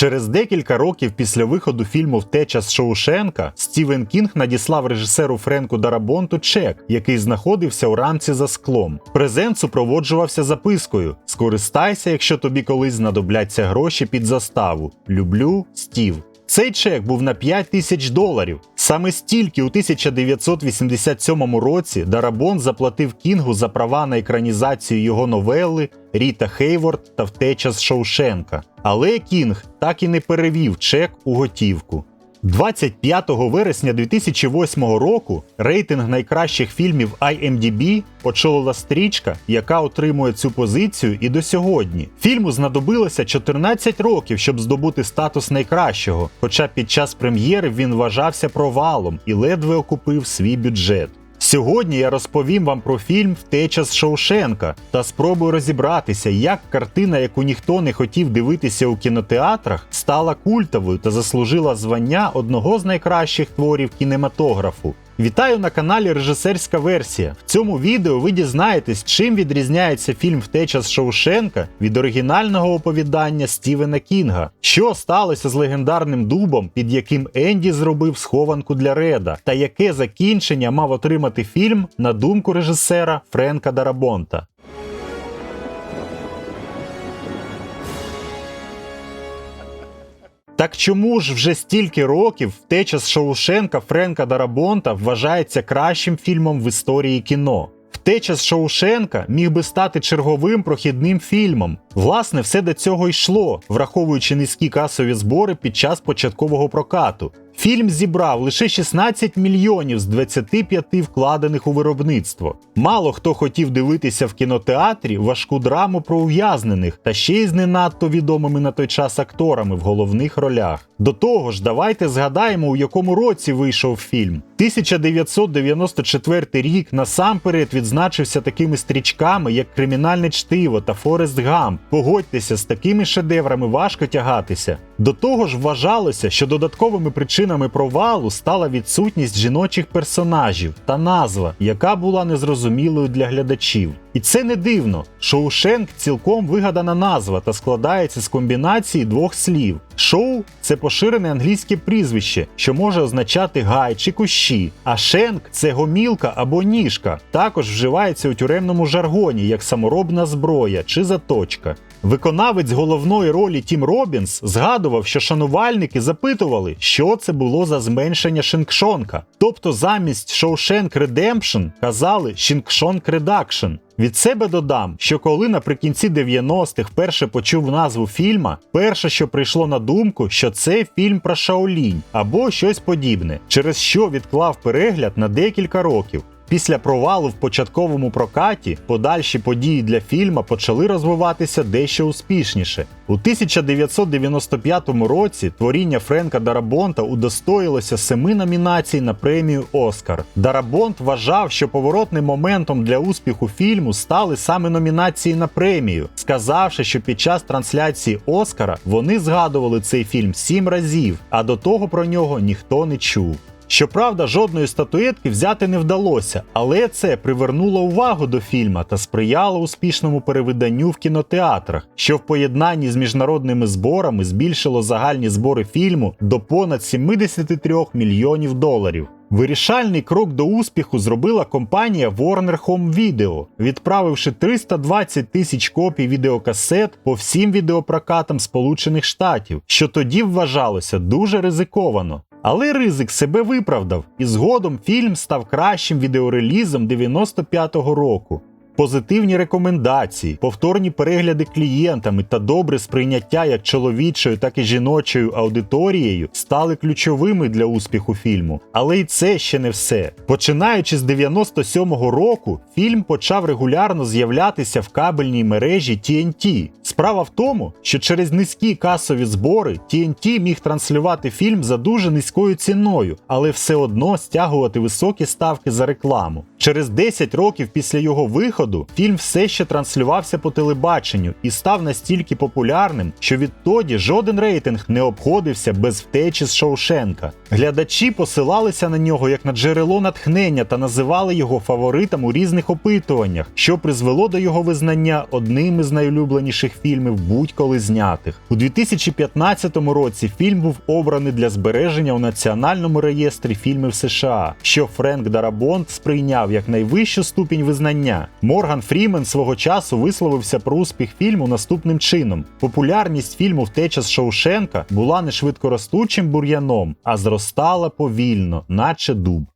Через декілька років після виходу фільму Втеча з Шоушенка Стівен Кінг надіслав режисеру Френку Дарабонту чек, який знаходився у рамці за склом. Презент супроводжувався запискою: Скористайся, якщо тобі колись знадобляться гроші під заставу. Люблю, Стів. Цей чек був на 5 тисяч доларів. Саме стільки у 1987 році Дарабон заплатив Кінгу за права на екранізацію його новели Ріта Хейворд та Втеча з Шоушенка. Але Кінг так і не перевів чек у готівку. 25 вересня 2008 року рейтинг найкращих фільмів IMDb очолила стрічка, яка отримує цю позицію і до сьогодні. Фільму знадобилося 14 років, щоб здобути статус найкращого, хоча під час прем'єри він вважався провалом і ледве окупив свій бюджет. Сьогодні я розповім вам про фільм Втеча з Шоушенка та спробую розібратися, як картина, яку ніхто не хотів дивитися у кінотеатрах, стала культовою та заслужила звання одного з найкращих творів кінематографу. Вітаю на каналі Режисерська версія. В цьому відео ви дізнаєтесь, чим відрізняється фільм Втеча з Шоушенка від оригінального оповідання Стівена Кінга, що сталося з легендарним дубом, під яким Енді зробив схованку для Реда, та яке закінчення мав отримати фільм на думку режисера Френка Дарабонта. Так чому ж вже стільки років втеча з Шоушенка Френка Дарабонта вважається кращим фільмом в історії кіно? Втеча з Шоушенка міг би стати черговим прохідним фільмом. Власне, все до цього йшло, враховуючи низькі касові збори під час початкового прокату. Фільм зібрав лише 16 мільйонів з 25 вкладених у виробництво. Мало хто хотів дивитися в кінотеатрі важку драму про ув'язнених та ще й з не надто відомими на той час акторами в головних ролях. До того ж, давайте згадаємо, у якому році вийшов фільм. 1994 рік насамперед відзначився такими стрічками, як Кримінальне чтиво та Форест Гам. Погодьтеся, з такими шедеврами важко тягатися. До того ж, вважалося, що додатковими причинами провалу стала відсутність жіночих персонажів та назва, яка була незрозумілою для глядачів. І це не дивно. Шоушенк цілком вигадана назва та складається з комбінації двох слів. Шоу це поширене англійське прізвище, що може означати гай чи кущі, а шенк це гомілка або ніжка. Також вживається у тюремному жаргоні як саморобна зброя чи заточка. Виконавець головної ролі Тім Робінс згадував, що шанувальники запитували, що це було за зменшення Шинкшонка. Тобто замість Shawshank Redemption казали Шинкшонк Redux. Від себе додам, що коли наприкінці 90-х вперше почув назву фільма, перше, що прийшло на думку, що це фільм про Шаолінь або щось подібне, через що відклав перегляд на декілька років. Після провалу в початковому прокаті подальші події для фільма почали розвиватися дещо успішніше. У 1995 році творіння Френка Дарабонта удостоїлося семи номінацій на премію Оскар. Дарабонт вважав, що поворотним моментом для успіху фільму стали саме номінації на премію, сказавши, що під час трансляції Оскара вони згадували цей фільм сім разів, а до того про нього ніхто не чув. Щоправда, жодної статуетки взяти не вдалося, але це привернуло увагу до фільма та сприяло успішному перевиданню в кінотеатрах, що в поєднанні з міжнародними зборами збільшило загальні збори фільму до понад 73 мільйонів доларів. Вирішальний крок до успіху зробила компанія Warner Home Video, відправивши 320 тисяч копій відеокасет по всім відеопрокатам Сполучених Штатів, що тоді вважалося дуже ризиковано. Але ризик себе виправдав, і згодом фільм став кращим відеорелізом 95-го року. Позитивні рекомендації, повторні перегляди клієнтами та добре сприйняття як чоловічою, так і жіночою аудиторією стали ключовими для успіху фільму. Але й це ще не все. Починаючи з 97-го року, фільм почав регулярно з'являтися в кабельній мережі TNT. Справа в тому, що через низькі касові збори TNT міг транслювати фільм за дуже низькою ціною, але все одно стягувати високі ставки за рекламу. Через 10 років після його виходу виходу фільм все ще транслювався по телебаченню і став настільки популярним, що відтоді жоден рейтинг не обходився без втечі з Шоушенка. Глядачі посилалися на нього як на джерело натхнення та називали його фаворитом у різних опитуваннях, що призвело до його визнання одним із найулюбленіших фільмів будь-коли знятих. У 2015 році фільм був обраний для збереження у національному реєстрі фільмів США, що Френк Дарабонт сприйняв як найвищу ступінь визнання. Морган Фрімен свого часу висловився про успіх фільму наступним чином: популярність фільму Втеча з Шоушенка була не швидкоростучим бур'яном, а зростала повільно, наче дуб.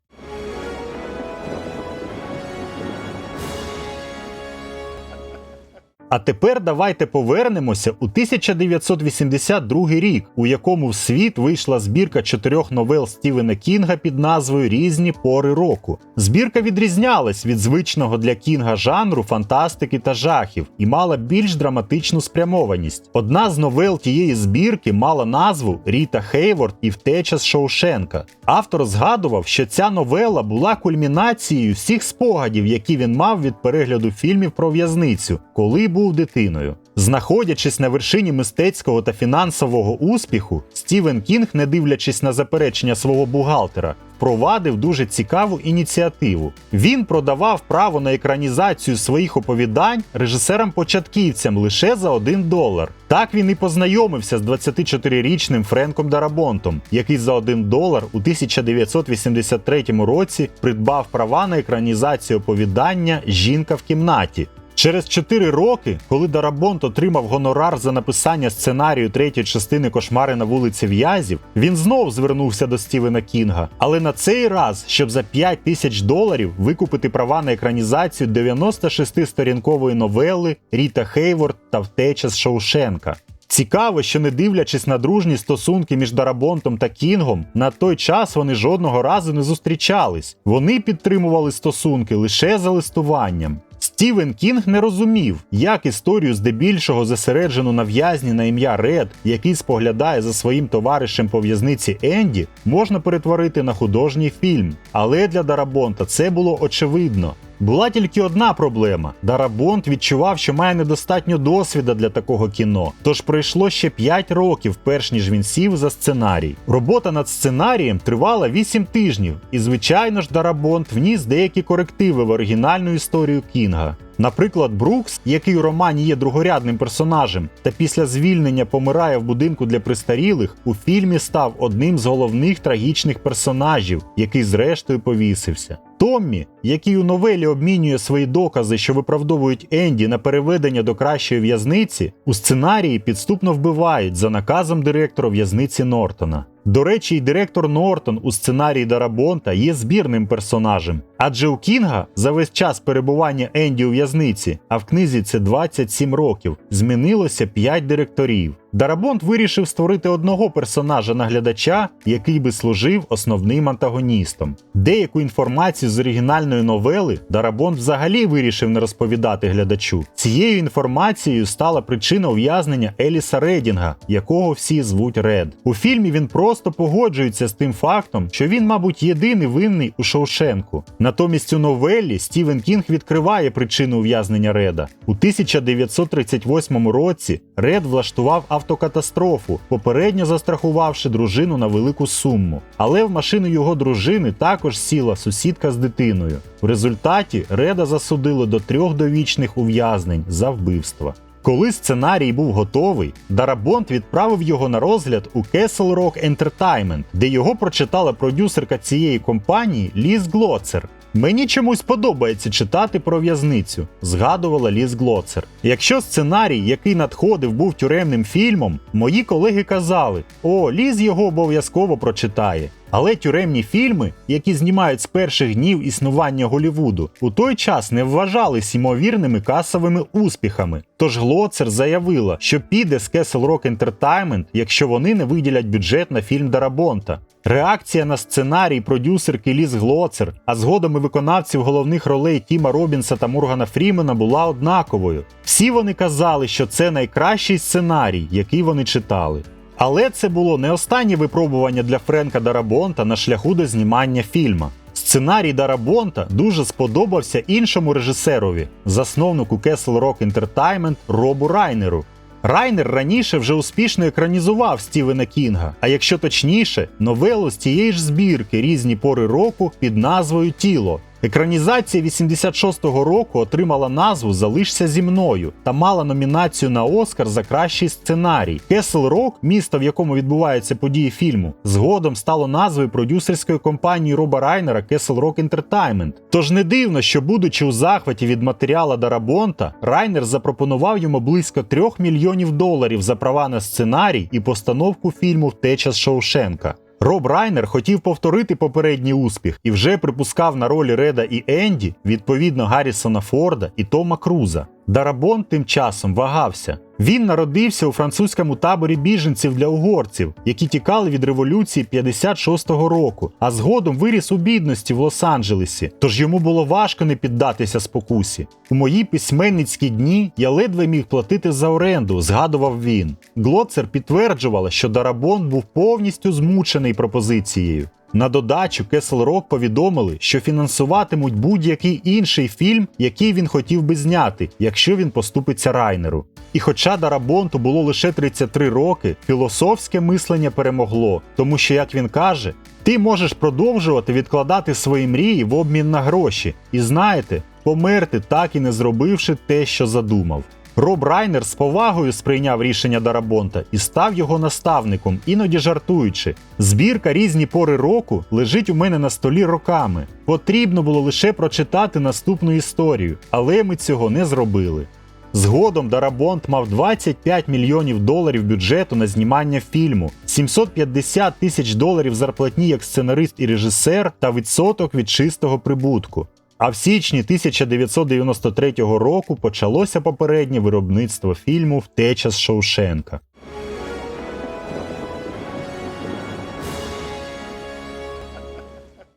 А тепер давайте повернемося у 1982 рік, у якому в світ вийшла збірка чотирьох новел Стівена Кінга під назвою Різні пори року. Збірка відрізнялась від звичного для Кінга жанру фантастики та жахів і мала більш драматичну спрямованість. Одна з новел тієї збірки мала назву Ріта Хейворд і втеча з Шоушенка. Автор згадував, що ця новела була кульмінацією всіх спогадів, які він мав від перегляду фільмів про в'язницю, коли був дитиною. Знаходячись на вершині мистецького та фінансового успіху, Стівен Кінг, не дивлячись на заперечення свого бухгалтера, впровадив дуже цікаву ініціативу. Він продавав право на екранізацію своїх оповідань режисерам-початківцям лише за 1 долар. Так він і познайомився з 24-річним Френком Дарабонтом, який за 1 долар у 1983 році придбав права на екранізацію оповідання Жінка в кімнаті. Через 4 роки, коли Дарабонт отримав гонорар за написання сценарію третьої частини Кошмари на вулиці В'язів, він знов звернувся до Стівена Кінга, але на цей раз, щоб за 5 тисяч доларів викупити права на екранізацію 96-сторінкової новели Ріта Хейворд та втеча з Шоушенка. Цікаво, що не дивлячись на дружні стосунки між Дарабонтом та Кінгом, на той час вони жодного разу не зустрічались. Вони підтримували стосунки лише за листуванням. Стівен Кінг не розумів, як історію здебільшого зосереджену на в'язні на ім'я Ред, який споглядає за своїм товаришем по в'язниці Енді, можна перетворити на художній фільм. Але для Дарабонта це було очевидно. Була тільки одна проблема: Дарабонт відчував, що має недостатньо досвіда для такого кіно, тож пройшло ще 5 років, перш ніж він сів за сценарій. Робота над сценарієм тривала 8 тижнів, і, звичайно ж, Дарабонт вніс деякі корективи в оригінальну історію Кінга. Наприклад, Брукс, який у романі є другорядним персонажем, та після звільнення помирає в будинку для престарілих, у фільмі став одним з головних трагічних персонажів, який зрештою повісився. Томмі, який у новелі обмінює свої докази, що виправдовують Енді на переведення до кращої в'язниці, у сценарії підступно вбивають за наказом директора в'язниці Нортона. До речі, й директор Нортон у сценарії Дарабонта є збірним персонажем, адже у Кінга за весь час перебування Енді у в'язниці, а в книзі це 27 років, змінилося 5 директорів. Дарабонт вирішив створити одного персонажа наглядача, який би служив основним антагоністом. Деяку інформацію з оригінальної новели Дарабонт взагалі вирішив не розповідати глядачу. Цією інформацією стала причина ув'язнення Еліса Редінга, якого всі звуть Ред. У фільмі він просто погоджується з тим фактом, що він, мабуть, єдиний винний у Шоушенку. Натомість у новелі Стівен Кінг відкриває причину ув'язнення Реда. У 1938 році Ред влаштував автокатастрофу, попередньо застрахувавши дружину на велику суму. Але в машину його дружини також сіла сусідка з дитиною. В результаті Реда засудили до трьох довічних ув'язнень за вбивство. Коли сценарій був готовий, Дарабонт відправив його на розгляд у Castle Rock Entertainment, де його прочитала продюсерка цієї компанії Ліз Глоцер. Мені чомусь подобається читати про в'язницю, згадувала Ліз Глоцер. Якщо сценарій, який надходив, був тюремним фільмом, мої колеги казали: о, Ліз його обов'язково прочитає. Але тюремні фільми, які знімають з перших днів існування Голівуду, у той час не вважались ймовірними касовими успіхами. Тож Глоцер заявила, що піде з Castle Rock Entertainment, якщо вони не виділять бюджет на фільм Дарабонта. Реакція на сценарій продюсерки Ліз Глоцер, а згодом і виконавців головних ролей Тіма Робінса та Моргана Фрімена була однаковою. Всі вони казали, що це найкращий сценарій, який вони читали. Але це було не останнє випробування для Френка Дарабонта на шляху до знімання фільма. Сценарій Дарабонта дуже сподобався іншому режисерові, засновнику Castle Rock Entertainment Робу Райнеру. Райнер раніше вже успішно екранізував Стівена Кінга, а якщо точніше, новелу з тієї ж збірки різні пори року під назвою Тіло. Екранізація 86-го року отримала назву Залишся зі мною та мала номінацію на Оскар за кращий сценарій. Кесл Рок, місто, в якому відбуваються події фільму, згодом стало назвою продюсерської компанії Роба Райнера Castle Rock Entertainment. Тож не дивно, що, будучи у захваті від матеріала Дарабонта, Райнер запропонував йому близько 3 мільйонів доларів за права на сценарій і постановку фільму Втеча з Шоушенка. Роб Райнер хотів повторити попередній успіх і вже припускав на ролі Реда і Енді, відповідно Гаррісона Форда і Тома Круза. Дарабон тим часом вагався. Він народився у французькому таборі біженців для угорців, які тікали від революції 56-го року, а згодом виріс у бідності в Лос-Анджелесі, тож йому було важко не піддатися спокусі. У мої письменницькі дні я ледве міг платити за оренду, згадував він. Глоцер підтверджувала, що Дарабон був повністю змучений пропозицією. На додачу Кесл Рок повідомили, що фінансуватимуть будь-який інший фільм, який він хотів би зняти, якщо він поступиться Райнеру. І хоча Дарабонту було лише 33 роки, філософське мислення перемогло, тому що, як він каже, ти можеш продовжувати відкладати свої мрії в обмін на гроші, і знаєте, померти так і не зробивши те, що задумав. Роб Райнер з повагою сприйняв рішення Дарабонта і став його наставником, іноді жартуючи. Збірка різні пори року лежить у мене на столі роками. Потрібно було лише прочитати наступну історію, але ми цього не зробили. Згодом Дарабонт мав 25 мільйонів доларів бюджету на знімання фільму, 750 тисяч доларів зарплатні як сценарист і режисер та відсоток від чистого прибутку. А в січні 1993 року почалося попереднє виробництво фільму Втеча з Шоушенка.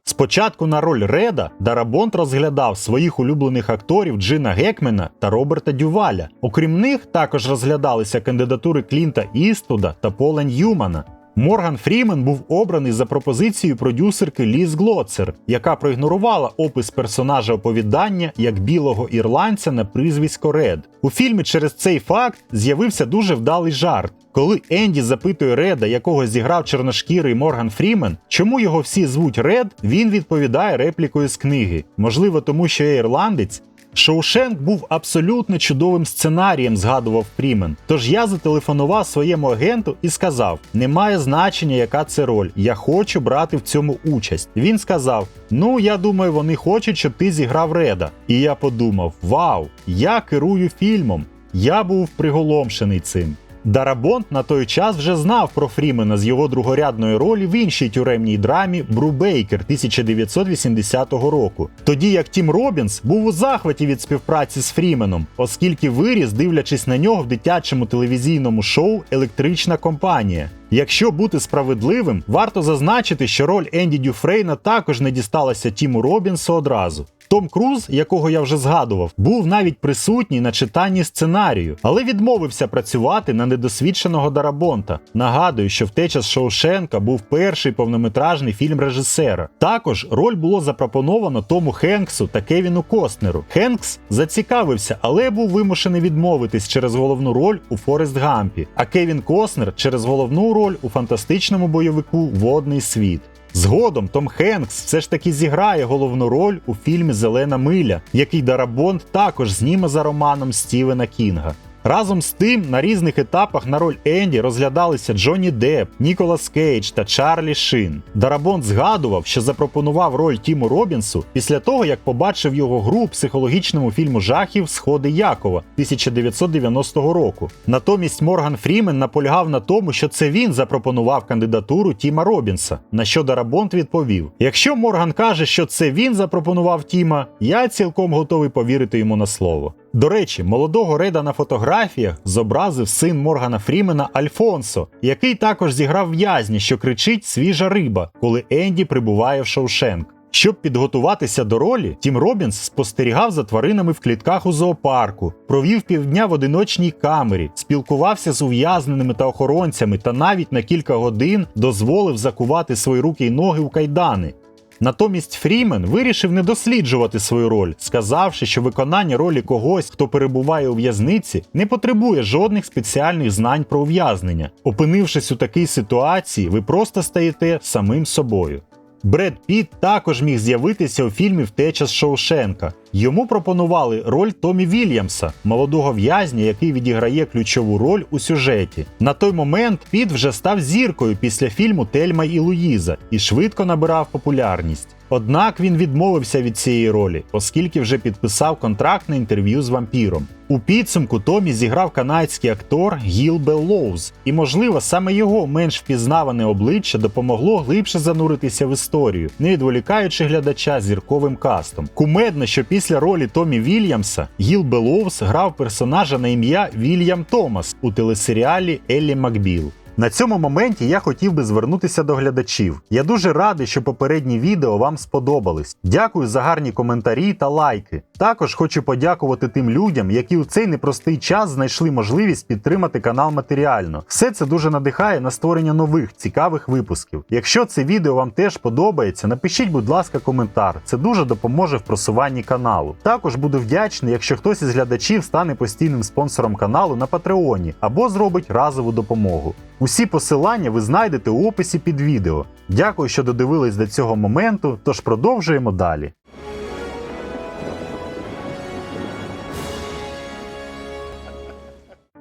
Спочатку на роль Реда Дарабонт розглядав своїх улюблених акторів Джина Гекмена та Роберта Дюваля. Окрім них, також розглядалися кандидатури Клінта Іствуда та Пола Ньюмана. Морган Фрімен був обраний за пропозицією продюсерки Ліз Глоцер, яка проігнорувала опис персонажа оповідання як білого ірландця на прізвисько Ред. У фільмі через цей факт з'явився дуже вдалий жарт. Коли Енді запитує Реда, якого зіграв чорношкірий Морган Фрімен, чому його всі звуть Ред, він відповідає реплікою з книги. Можливо, тому що я ірландець. Шоушенк був абсолютно чудовим сценарієм, згадував Прімен. Тож я зателефонував своєму агенту і сказав: немає значення, яка це роль. Я хочу брати в цьому участь. Він сказав: Ну, я думаю, вони хочуть, щоб ти зіграв Реда. І я подумав: Вау, я керую фільмом. Я був приголомшений цим. Дарабонт на той час вже знав про Фрімена з його другорядної ролі в іншій тюремній драмі Брубейкер 1980 року. Тоді як Тім Робінс був у захваті від співпраці з Фріменом, оскільки виріс, дивлячись на нього в дитячому телевізійному шоу Електрична компанія. Якщо бути справедливим, варто зазначити, що роль Енді Дюфрейна також не дісталася Тіму Робінсу одразу. Том Круз, якого я вже згадував, був навіть присутній на читанні сценарію, але відмовився працювати на недосвідченого Дарабонта. Нагадую, що втеча з Шоушенка був перший повнометражний фільм режисера. Також роль було запропоновано Тому Хенксу та Кевіну Костнеру. Хенкс зацікавився, але був вимушений відмовитись через головну роль у Форест Гампі, а Кевін Костнер через головну роль у фантастичному бойовику Водний світ. Згодом Том Хенкс все ж таки зіграє головну роль у фільмі Зелена миля, який Дарабонд також зніме за романом Стівена Кінга. Разом з тим, на різних етапах на роль Енді розглядалися Джонні Депп, Ніколас Кейдж та Чарлі Шин. Дарабонд згадував, що запропонував роль Тіму Робінсу після того, як побачив його гру у психологічному фільму жахів Сходи Якова 1990 року. Натомість Морган Фрімен наполягав на тому, що це він запропонував кандидатуру Тіма Робінса. На що Дарабонд відповів: Якщо Морган каже, що це він запропонував Тіма, я цілком готовий повірити йому на слово. До речі, молодого Реда на фотографіях зобразив син Моргана Фрімена Альфонсо, який також зіграв в'язні, що кричить свіжа риба, коли Енді прибуває в Шоушенк. Щоб підготуватися до ролі, Тім Робінс спостерігав за тваринами в клітках у зоопарку, провів півдня в одиночній камері, спілкувався з ув'язненими та охоронцями та навіть на кілька годин дозволив закувати свої руки й ноги у кайдани. Натомість Фрімен вирішив не досліджувати свою роль, сказавши, що виконання ролі когось, хто перебуває у в'язниці, не потребує жодних спеціальних знань про ув'язнення. Опинившись у такій ситуації, ви просто стаєте самим собою. Бред Піт також міг з'явитися у фільмі Втеча з Шоушенка. Йому пропонували роль Томі Вільямса, молодого в'язня, який відіграє ключову роль у сюжеті. На той момент Піт вже став зіркою після фільму Тельма і Луїза і швидко набирав популярність. Однак він відмовився від цієї ролі, оскільки вже підписав контракт на інтерв'ю з вампіром. У підсумку Томі зіграв канадський актор Гіл Беллоуз, і, можливо, саме його менш впізнаване обличчя допомогло глибше зануритися в історію, не відволікаючи глядача зірковим кастом. Кумедно, що після ролі Томі Вільямса Гіл Беллоуз грав персонажа на ім'я Вільям Томас у телесеріалі Еллі Макбіл. На цьому моменті я хотів би звернутися до глядачів. Я дуже радий, що попередні відео вам сподобались. Дякую за гарні коментарі та лайки. Також хочу подякувати тим людям, які у цей непростий час знайшли можливість підтримати канал матеріально. Все це дуже надихає на створення нових цікавих випусків. Якщо це відео вам теж подобається, напишіть, будь ласка, коментар. Це дуже допоможе в просуванні каналу. Також буду вдячний, якщо хтось із глядачів стане постійним спонсором каналу на Патреоні або зробить разову допомогу. Усі посилання ви знайдете у описі під відео. Дякую, що додивились до цього моменту, тож продовжуємо далі.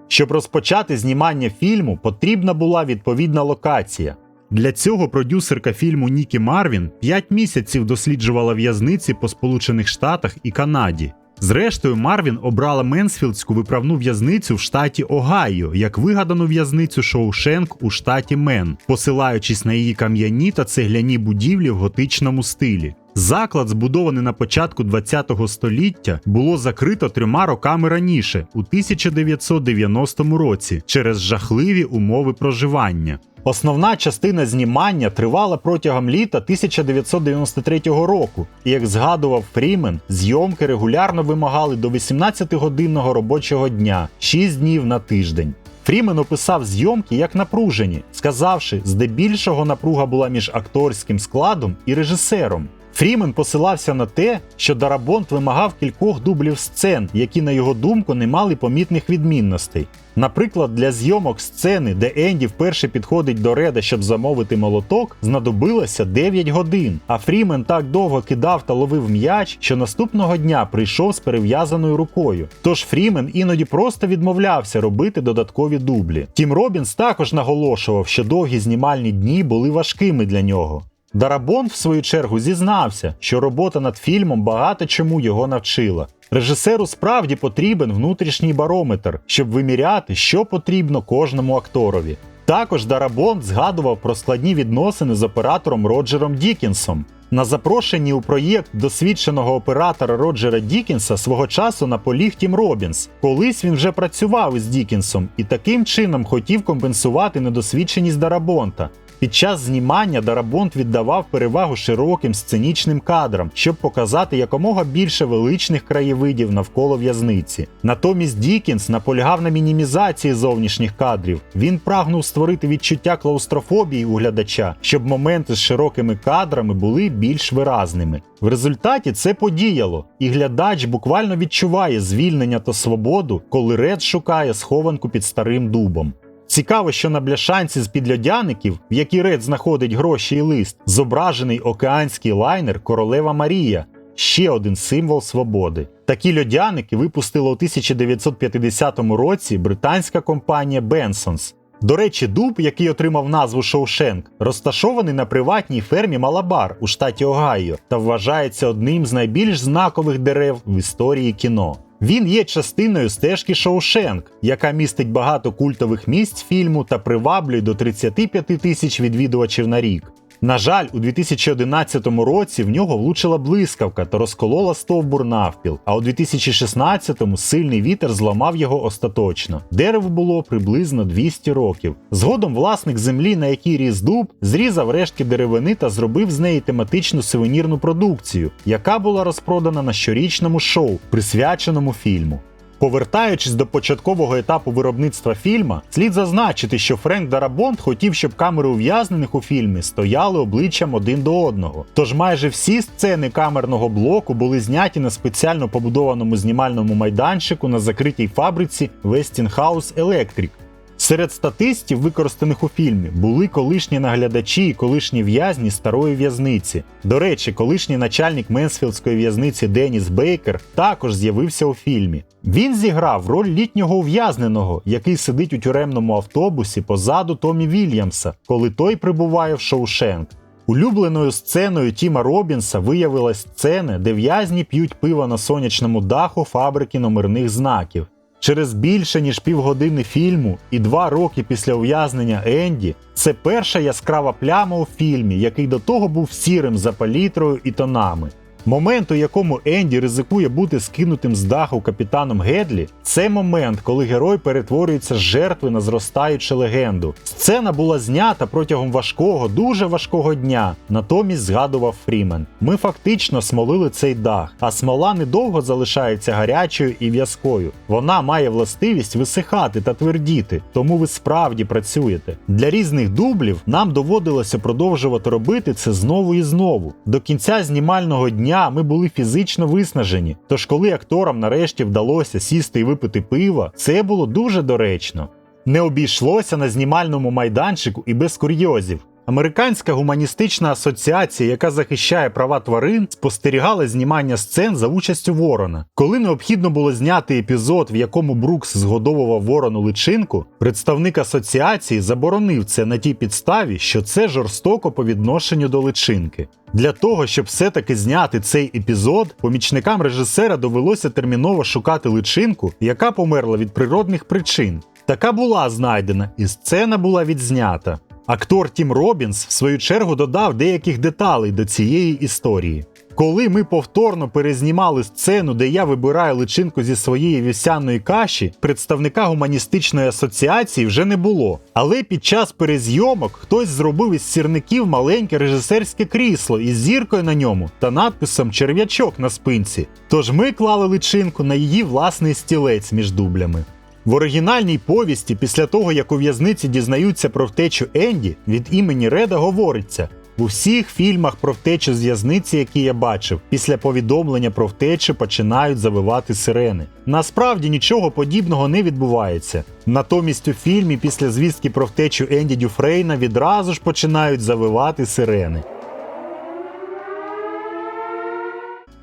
Щоб розпочати знімання фільму, потрібна була відповідна локація. Для цього продюсерка фільму Нікі Марвін 5 місяців досліджувала в'язниці по Сполучених Штатах і Канаді. Зрештою, Марвін обрала Менсфілдську виправну в'язницю в штаті Огайо як вигадану в'язницю Шоушенк у штаті Мен, посилаючись на її кам'яні та цегляні будівлі в готичному стилі. Заклад, збудований на початку ХХ століття, було закрито трьома роками раніше, у 1990 році, через жахливі умови проживання. Основна частина знімання тривала протягом літа 1993 року, і як згадував Фрімен, зйомки регулярно вимагали до 18-годинного робочого дня, 6 днів на тиждень. Фрімен описав зйомки як напружені, сказавши, здебільшого напруга була між акторським складом і режисером. Фрімен посилався на те, що Дарабонт вимагав кількох дублів сцен, які, на його думку, не мали помітних відмінностей. Наприклад, для зйомок сцени, де Енді вперше підходить до Реда, щоб замовити молоток, знадобилося 9 годин. А Фрімен так довго кидав та ловив м'яч, що наступного дня прийшов з перев'язаною рукою. Тож Фрімен іноді просто відмовлявся робити додаткові дублі. Тім Робінс також наголошував, що довгі знімальні дні були важкими для нього. Дарабон, в свою чергу, зізнався, що робота над фільмом багато чому його навчила. Режисеру справді потрібен внутрішній барометр, щоб виміряти, що потрібно кожному акторові. Також Дарабон згадував про складні відносини з оператором Роджером Дікінсом. На запрошенні у проєкт досвідченого оператора Роджера Дікінса свого часу наполіг Тім Робінс. Колись він вже працював із Дікінсом і таким чином хотів компенсувати недосвідченість Дарабонта. Під час знімання Дарабонт віддавав перевагу широким сценічним кадрам, щоб показати якомога більше величних краєвидів навколо в'язниці. Натомість Дікінс наполягав на мінімізації зовнішніх кадрів. Він прагнув створити відчуття клаустрофобії у глядача, щоб моменти з широкими кадрами були більш виразними. В результаті це подіяло, і глядач буквально відчуває звільнення та свободу, коли Ред шукає схованку під старим дубом. Цікаво, що на бляшанці з підльодяників, в якій Ред знаходить гроші і лист, зображений океанський лайнер Королева Марія, ще один символ свободи. Такі льодяники випустила у 1950 році британська компанія Bensons. До речі, дуб, який отримав назву Шоушенк, розташований на приватній фермі Малабар у штаті Огайо та вважається одним з найбільш знакових дерев в історії кіно. Він є частиною стежки Шоушенк, яка містить багато культових місць фільму та приваблює до 35 тисяч відвідувачів на рік. На жаль, у 2011 році в нього влучила блискавка та розколола стовбур навпіл, а у 2016-му сильний вітер зламав його остаточно. Дереву було приблизно 200 років. Згодом власник землі, на якій ріс дуб, зрізав рештки деревини та зробив з неї тематичну сувенірну продукцію, яка була розпродана на щорічному шоу, присвяченому фільму. Повертаючись до початкового етапу виробництва фільма, слід зазначити, що Френк Дарабонт хотів, щоб камери ув'язнених у фільмі стояли обличчям один до одного. Тож майже всі сцени камерного блоку були зняті на спеціально побудованому знімальному майданчику на закритій фабриці Westinghouse Electric. Серед статистів, використаних у фільмі, були колишні наглядачі і колишні в'язні старої в'язниці. До речі, колишній начальник Менсфілдської в'язниці Деніс Бейкер також з'явився у фільмі. Він зіграв роль літнього ув'язненого, який сидить у тюремному автобусі позаду Томі Вільямса, коли той прибуває в Шоушенк. Улюбленою сценою Тіма Робінса виявилась сцена, де в'язні п'ють пиво на сонячному даху фабрики номерних знаків. Через більше ніж півгодини фільму і два роки після ув'язнення Енді це перша яскрава пляма у фільмі, який до того був сірим за палітрою і тонами. Момент, у якому Енді ризикує бути скинутим з даху капітаном Гедлі, це момент, коли герой перетворюється з жертви на зростаючу легенду. Сцена була знята протягом важкого, дуже важкого дня. Натомість згадував Фрімен. Ми фактично смолили цей дах, а смола недовго залишається гарячою і в'язкою. Вона має властивість висихати та твердіти, тому ви справді працюєте. Для різних дублів нам доводилося продовжувати робити це знову і знову. До кінця знімального дня ми були фізично виснажені. Тож, коли акторам нарешті вдалося сісти і випити пива, це було дуже доречно. Не обійшлося на знімальному майданчику і без курйозів. Американська гуманістична асоціація, яка захищає права тварин, спостерігала знімання сцен за участю Ворона. Коли необхідно було зняти епізод, в якому Брукс згодовував ворону личинку, представник асоціації заборонив це на тій підставі, що це жорстоко по відношенню до личинки. Для того, щоб все-таки зняти цей епізод, помічникам режисера довелося терміново шукати личинку, яка померла від природних причин. Така була знайдена, і сцена була відзнята. Актор Тім Робінс в свою чергу додав деяких деталей до цієї історії. Коли ми повторно перезнімали сцену, де я вибираю личинку зі своєї вівсяної каші, представника гуманістичної асоціації вже не було. Але під час перезйомок хтось зробив із сірників маленьке режисерське крісло із зіркою на ньому та надписом черв'ячок на спинці. Тож ми клали личинку на її власний стілець між дублями. В оригінальній повісті, після того як у в'язниці дізнаються про втечу Енді, від імені Реда говориться: у всіх фільмах про втечу з в'язниці, які я бачив, після повідомлення про втечу починають завивати сирени. Насправді нічого подібного не відбувається. Натомість у фільмі після звістки про втечу Енді Дюфрейна відразу ж починають завивати сирени.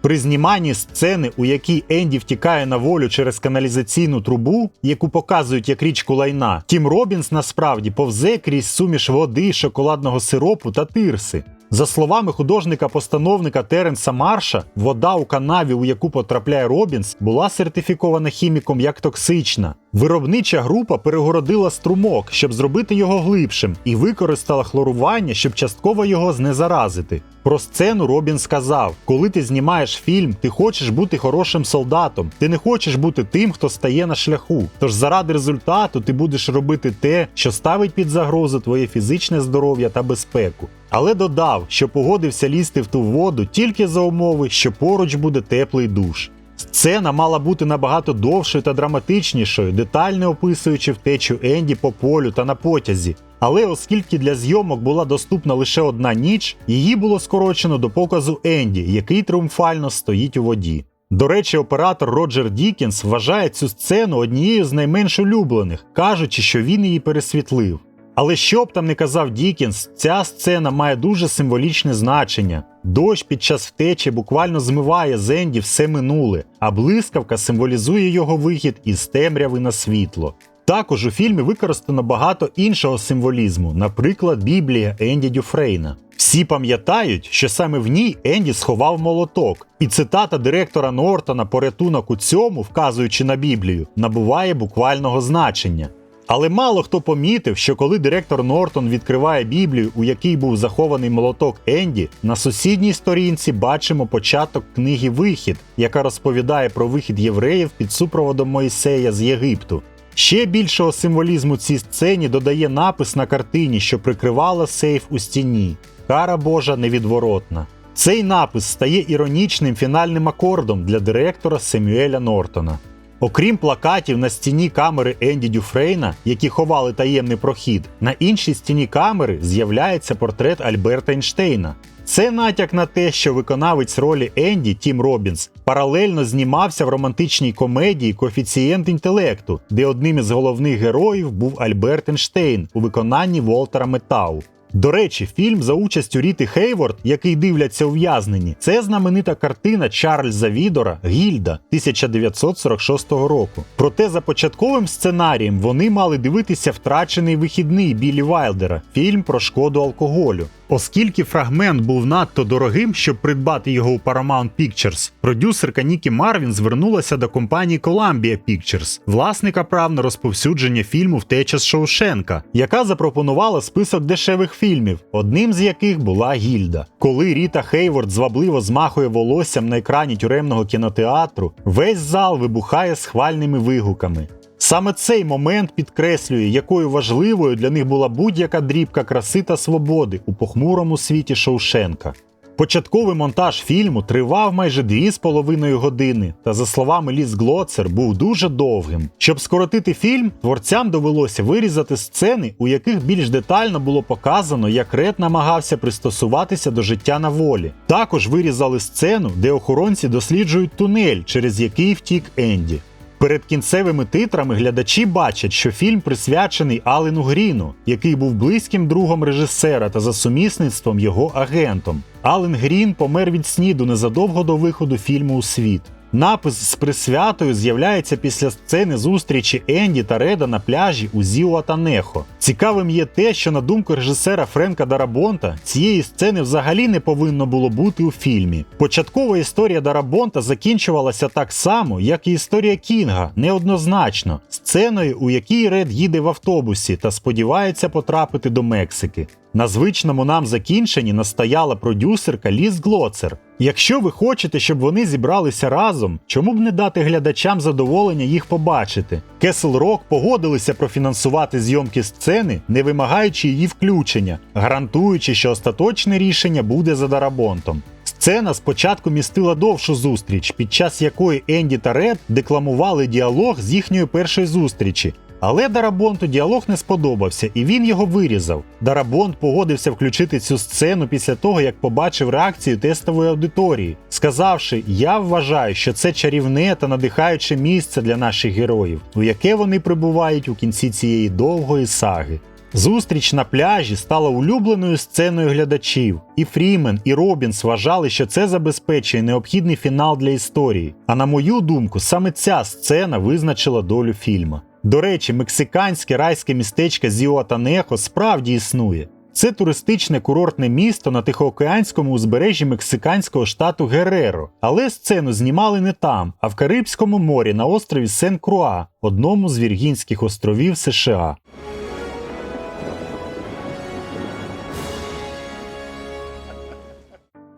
При зніманні сцени, у якій Енді втікає на волю через каналізаційну трубу, яку показують як річку лайна, Тім Робінс насправді повзе крізь суміш води, шоколадного сиропу та тирси. За словами художника-постановника Теренса Марша, вода у канаві, у яку потрапляє Робінс, була сертифікована хіміком як токсична. Виробнича група перегородила струмок, щоб зробити його глибшим, і використала хлорування, щоб частково його знезаразити. Про сцену Робін сказав: коли ти знімаєш фільм, ти хочеш бути хорошим солдатом, ти не хочеш бути тим, хто стає на шляху. Тож заради результату ти будеш робити те, що ставить під загрозу твоє фізичне здоров'я та безпеку. Але додав, що погодився лізти в ту воду тільки за умови, що поруч буде теплий душ. Сцена мала бути набагато довшою та драматичнішою, детально описуючи втечу Енді по полю та на потязі. Але оскільки для зйомок була доступна лише одна ніч, її було скорочено до показу Енді, який тріумфально стоїть у воді. До речі, оператор Роджер Дікінс вважає цю сцену однією з найменш улюблених, кажучи, що він її пересвітлив. Але що б там не казав Дікінс, ця сцена має дуже символічне значення. Дощ під час втечі буквально змиває з Енді все минуле, а блискавка символізує його вихід із темряви на світло. Також у фільмі використано багато іншого символізму, наприклад, Біблія Енді Дюфрейна. Всі пам'ятають, що саме в ній Енді сховав молоток, і цитата директора Нортона порятунок у цьому, вказуючи на Біблію, набуває буквального значення. Але мало хто помітив, що коли директор Нортон відкриває Біблію, у якій був захований молоток Енді, на сусідній сторінці бачимо початок книги Вихід, яка розповідає про вихід євреїв під супроводом Моїсея з Єгипту. Ще більшого символізму цій сцені додає напис на картині, що прикривала сейф у стіні. Кара Божа невідворотна. Цей напис стає іронічним фінальним акордом для директора Семюеля Нортона. Окрім плакатів на стіні камери Енді Дюфрейна, які ховали таємний прохід, на іншій стіні камери з'являється портрет Альберта Ейнштейна. Це натяк на те, що виконавець ролі Енді Тім Робінс паралельно знімався в романтичній комедії Коефіцієнт інтелекту, де одним із головних героїв був Альберт Ейнштейн у виконанні Волтера Метау. До речі, фільм за участю Ріти Хейворд, який дивляться ув'язнені, це знаменита картина Чарльза Відора Гільда 1946 року. Проте за початковим сценарієм вони мали дивитися втрачений вихідний Білі Вайлдера, фільм про шкоду алкоголю. Оскільки фрагмент був надто дорогим, щоб придбати його у Paramount Pictures, продюсерка Нікі Марвін звернулася до компанії Columbia Pictures, власника прав на розповсюдження фільму Втеча з Шоушенка, яка запропонувала список дешевих фільмів, одним з яких була Гільда. Коли Ріта Хейворд звабливо змахує волоссям на екрані тюремного кінотеатру, весь зал вибухає схвальними вигуками. Саме цей момент підкреслює, якою важливою для них була будь-яка дрібка краси та свободи у похмурому світі Шоушенка. Початковий монтаж фільму тривав майже 2,5 години, та, за словами Ліс Глоцер, був дуже довгим. Щоб скоротити фільм, творцям довелося вирізати сцени, у яких більш детально було показано, як Ред намагався пристосуватися до життя на волі. Також вирізали сцену, де охоронці досліджують тунель, через який втік Енді. Перед кінцевими титрами глядачі бачать, що фільм присвячений Алену Гріну, який був близьким другом режисера та за сумісництвом його агентом. Ален Грін помер від сніду незадовго до виходу фільму у світ. Напис з присвятою з'являється після сцени зустрічі Енді та Реда на пляжі у Зіуатанехо. Цікавим є те, що на думку режисера Френка Дарабонта, цієї сцени взагалі не повинно було бути у фільмі. Початкова історія Дарабонта закінчувалася так само, як і історія Кінга, неоднозначно, сценою, у якій Ред їде в автобусі та сподівається потрапити до Мексики. На звичному нам закінченні настояла продюсерка Ліз Глоцер. Якщо ви хочете, щоб вони зібралися разом, чому б не дати глядачам задоволення їх побачити? Кесл Рок погодилися профінансувати зйомки сцени, не вимагаючи її включення, гарантуючи, що остаточне рішення буде за Дарабонтом. Сцена спочатку містила довшу зустріч, під час якої Енді та Ред декламували діалог з їхньої першої зустрічі. Але Дарабонту діалог не сподобався, і він його вирізав. Дарабонт погодився включити цю сцену після того, як побачив реакцію тестової аудиторії, сказавши: Я вважаю, що це чарівне та надихаюче місце для наших героїв, у яке вони прибувають у кінці цієї довгої саги. Зустріч на пляжі стала улюбленою сценою глядачів. І Фрімен, і Робінс вважали, що це забезпечує необхідний фінал для історії. А на мою думку, саме ця сцена визначила долю фільма. До речі, мексиканське райське містечко Зіотанехо справді існує. Це туристичне курортне місто на Тихоокеанському узбережжі мексиканського штату Гереро, але сцену знімали не там, а в Карибському морі на острові Сен-Круа, одному з Віргінських островів США.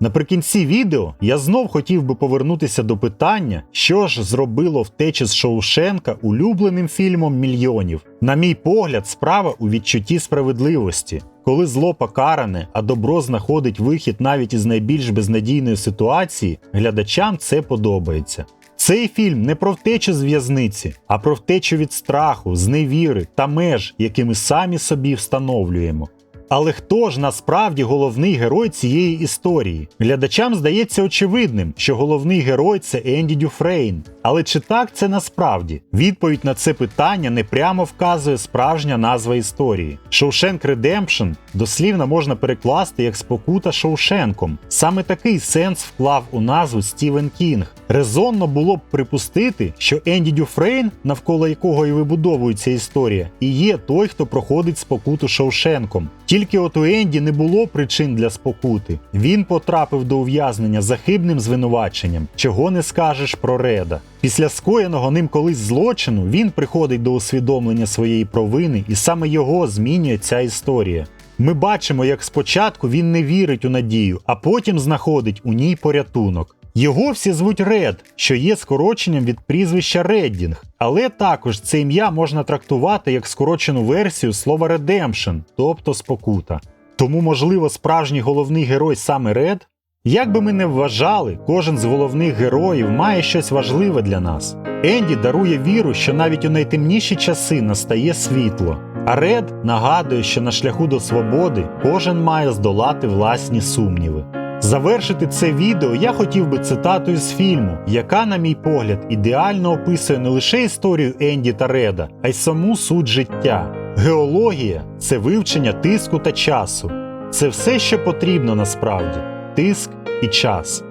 Наприкінці відео я знов хотів би повернутися до питання, що ж зробило втечі з Шоушенка улюбленим фільмом мільйонів. На мій погляд, справа у відчутті справедливості. Коли зло покаране, а добро знаходить вихід навіть із найбільш безнадійної ситуації, глядачам це подобається. Цей фільм не про втечу з в'язниці, а про втечу від страху, зневіри та меж, які ми самі собі встановлюємо. Але хто ж насправді головний герой цієї історії? Глядачам здається очевидним, що головний герой це Енді Дюфрейн. Але чи так це насправді? Відповідь на це питання не прямо вказує справжня назва історії. Шоушенк Редемпшн дослівно можна перекласти як спокута Шоушенком. Саме такий сенс вклав у назву Стівен Кінг. Резонно було б припустити, що Енді Дюфрейн, навколо якого і вибудовується історія, і є той, хто проходить спокуту Шоушенком. Тільки от у Енді не було причин для спокути. Він потрапив до ув'язнення за хибним звинуваченням, чого не скажеш про Реда. Після скоєного ним колись злочину він приходить до усвідомлення своєї провини, і саме його змінює ця історія. Ми бачимо, як спочатку він не вірить у надію, а потім знаходить у ній порятунок. Його всі звуть Ред, що є скороченням від прізвища Реддінг, але також це ім'я можна трактувати як скорочену версію слова Redemption, тобто спокута. Тому, можливо, справжній головний герой саме Ред? Як би ми не вважали, кожен з головних героїв має щось важливе для нас. Енді дарує віру, що навіть у найтемніші часи настає світло. А Ред нагадує, що на шляху до свободи кожен має здолати власні сумніви. Завершити це відео я хотів би цитатою з фільму, яка, на мій погляд, ідеально описує не лише історію Енді та Реда, а й саму суть життя. Геологія це вивчення тиску та часу. Це все, що потрібно насправді тиск і час.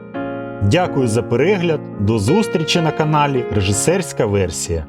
Дякую за перегляд. До зустрічі на каналі Режисерська версія.